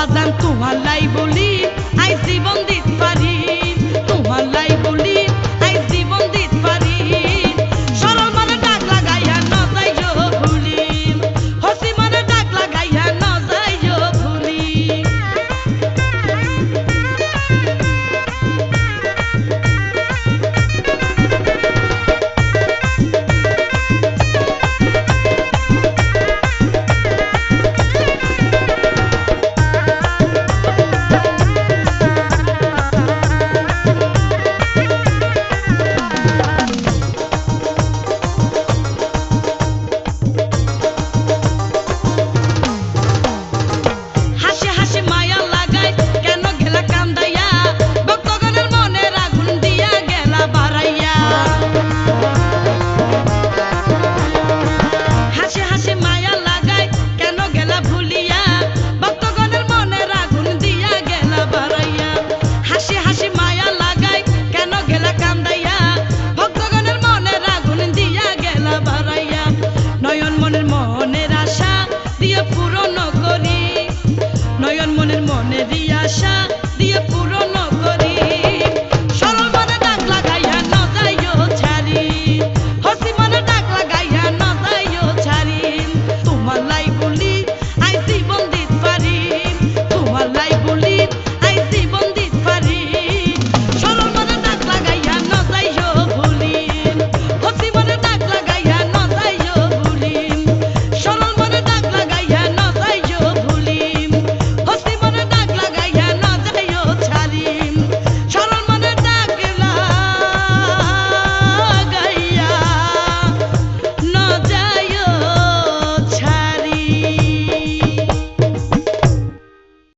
বাজান তোহালাই বলি আই জীবন দি